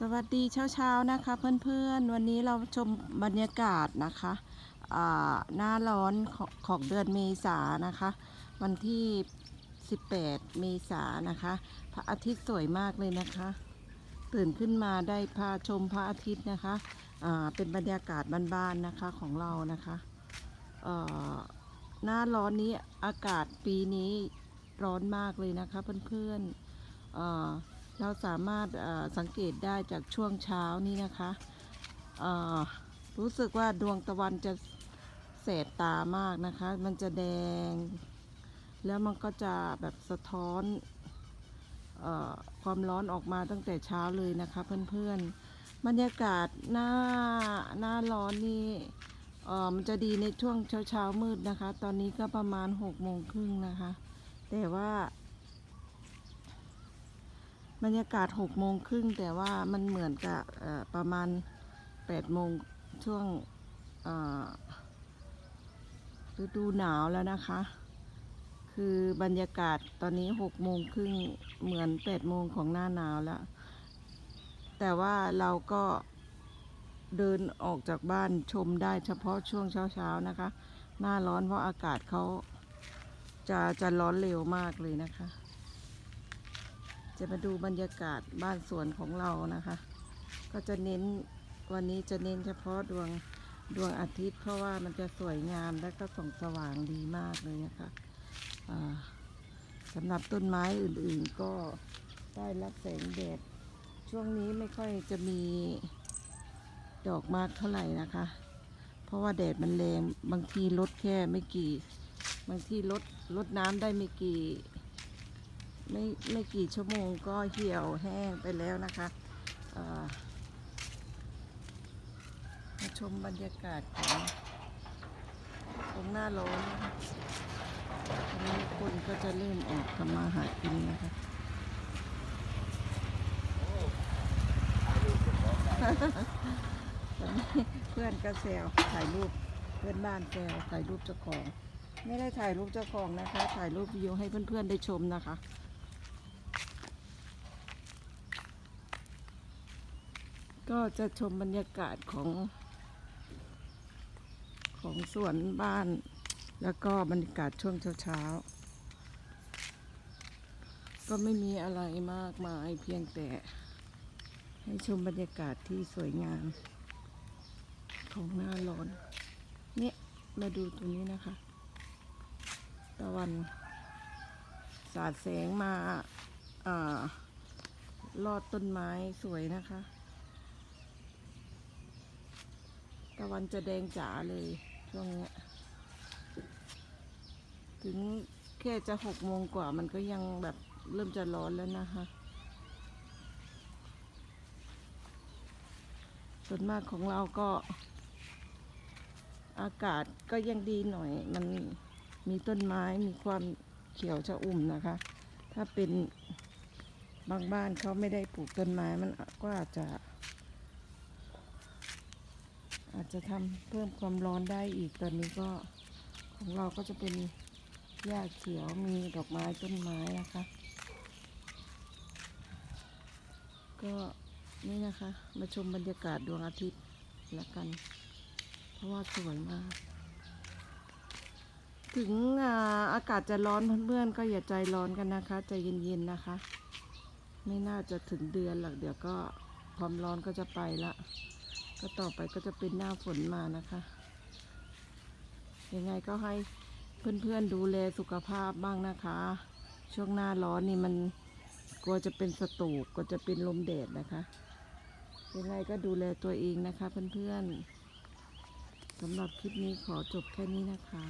สวัสดีเช้าๆนะคะเพื่อนๆ วันนี้เราชมบรรยากาศนะคะหน้าร้อนของของเดือนเมษานะคะ วันที่ 18 เมษานะคะ พระอาทิตย์สวยมากเลยนะคะ ตื่นขึ้นมาได้พาชมพระอาทิตย์นะคะเป็นบรรยากาศบ้านๆนะคะของเรานะคะหน้าร้อนนี้อากาศปีนี้ร้อนมากเลยนะคะเพื่อนๆ เราสามารถสังเกตได้จากช่วงเช้านี้นะคะรู้สึกว่าดวงตะวันจะแสบตามากนะคะ มันจะแดง แล้วมันก็จะแบบสะท้อนอความร้อนออกมาตั้งแต่เช้าเลยนะคะเพื่อนๆ บรรยากาศหน้าหน้าร้อนนี่มันจะดีในช่วงเช้าเช้ามืดนะคะ ตอนนี้ก็ประมาณหกโมงครึ่งนะคะ แต่ว่า บรรยากาศหกโมงครึ่งแต่ว่ามันเหมือนกับประมาณแปดโมงช่วงฤดูหนาวแล้วนะคะ คือบรรยากาศตอนนี้หกโมงครึ่งเหมือนแปดโมงของหน้าหนาวแล้ว แต่ว่าเราก็เดินออกจากบ้านชมได้เฉพาะช่วงเช้าๆนะคะ หน้าร้อนเพราะอากาศเขาจะจะร้อนเร็วมากเลยนะคะ จะมาดูบรรยากาศบ้านสวนของเรานะคะ ก็จะเน้นวันนี้จะเน้นเฉพาะดวงดวงอาทิตย์ เพราะว่ามันจะสวยงามและก็ส่องสว่างดีมากเลยนะคะสำหรับต้นไม้อื่นๆก็ได้รับแสงแดดช่วงนี้ไม่ค่อยจะมีดอกมากเท่าไหร่นะคะ เพราะว่าแดดมันแรงบางทีลดแค่ไม่กี่ บางทีลดลดน้ำได้ไม่กี่ ไม่ไม่กี่ชั่วโมงก็เหี่ยวแห้งไปแล้วนะคะมาชมบรรยากาศของของหน้าร้อนนะคะตอนนี้คนก็จะเริ่มออกทำมาหากินนะคะตอนนี้เพื่อนก็แซวถ่ายรูปเพื่อนบ้านแซวถ่ายรูปเจ้าของ ไม่ได้ถ่ายรูปเจ้าของนะคะ ถ่ายรูปวิดีโอให้เพื่อนๆได้ชมนะคะ ก็จะชมบรรยากาศของ ของสวนบ้าน แล้วก็บรรยากาศช่วงเช้าๆ ก็ไม่มีอะไรมากมายเพียงแต่ ให้ชมบรรยากาศที่สวยงาม ของหน้าร้อน เนี่ยมาดูตรงนี้นะคะ ตะวัน สาดแสงมาอ่าลอดต้นไม้สวยนะคะ ตะวันจะแดงจ๋าเลยช่วงนี้ถึงแค่จะหกโมงกว่ามันก็ยังแบบเริ่มจะร้อนแล้วนะคะส่วนมากของเราก็อากาศก็ยังดีหน่อย มันมีต้นไม้มีความเขียวชะอุ่มนะคะ ถ้าเป็นบางบ้านเขาไม่ได้ปลูกต้นไม้มันก็อาจจะ อาจจะทำเพิ่มความร้อนได้อีกตอนนี้ก็ของเราก็จะเป็นหญ้าเขียวมีดอกไม้ต้นไม้นะคะ ก็นี่นะคะ มาชมบรรยากาศดวงอาทิตย์ละกัน เพราะว่าสวยมาก ถึงอาอากาศจะร้อนเพื่อนๆก็อย่าใจร้อนกันนะคะ ใจเย็นๆนะคะ ไม่น่าจะถึงเดือนหรอกเดี๋ยวก็ความร้อนก็จะไปละ ก็ต่อไปก็จะเป็นหน้าฝนมานะคะ ยังไงก็ให้เพื่อนๆดูแลสุขภาพบ้างนะคะ ช่วงหน้าร้อนนี่มันกลัวจะเป็นสตูกกลัวจะเป็นลมแดดนะคะ ยังไงก็ดูแลตัวเองนะคะเพื่อนๆสำหรับคลิปนี้ขอจบแค่นี้นะคะ